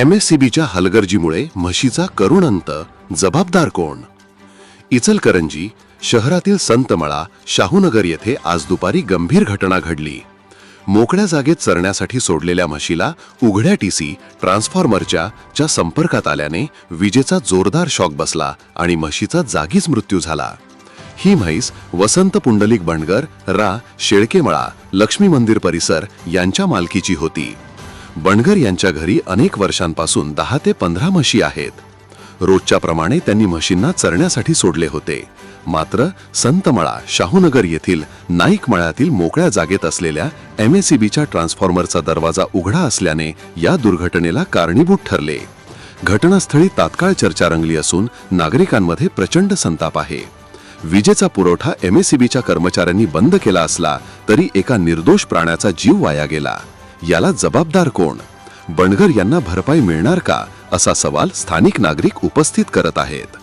M S C बीच्या हलगर्जीमुळे म्हशीचा करुण अंत जबाबदार कोण? इचलकरंजी शहरातील संतमळा शाहूनगर येथे आज दुपारी गंभीर घटना घडली. मोकळ्या जागेत चरण्यासाठी सोडलेल्या म्हशीला उघड्या टीसी ट्रान्सफॉर्मरच्या च्या संपर्कात आल्याने विजेचा जोरदार शॉक बसला आणि म्हशीचा जागीच मृत्यू झाला. ही म्हैस वसंत पुंडलिक बंडगर रा. शेळकेमळा लक्ष्मी मंदिर परिसर यांच्या मालकीची होती. बणगर यांच्या घरी अनेक वर्षांपासून दहा ते पंधरा म्हशी आहेत. रोजच्या प्रमाणे त्यांनी म्हशींना चरण्यासाठी सोडले होते. मात्र संतमळा शाहूनगर येथील नाईक मळ्यातील मोकळ्या जागेत असलेल्या एम एस ट्रान्सफॉर्मरचा दरवाजा उघडा असल्याने या दुर्घटनेला कारणीभूत ठरले. घटनास्थळी तात्काळ चर्चा रंगली असून नागरिकांमध्ये प्रचंड संताप आहे. विजेचा पुरवठा एम एस कर्मचाऱ्यांनी बंद केला असला तरी एका निर्दोष प्राण्याचा जीव वाया गेला. याला जबाबदार कोण बनगर यांना भरपाई मिळणार का असा सवाल स्थानिक नागरिक उपस्थित करत आहेत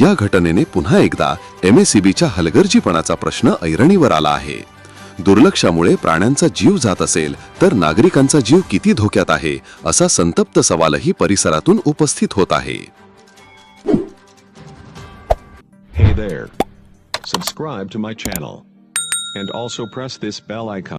या घटनेने पुन्हा एकदा एम एस हलगर्जीपणाचा प्रश्न ऐरणीवर आला आहे दुर्लक्षामुळे प्राण्यांचा जीव जात असेल तर नागरिकांचा जीव किती धोक्यात आहे असा संतप्त सवालही परिसरातून उपस्थित होत आहे Hey there. Subscribe to my channel. And also press this bell icon.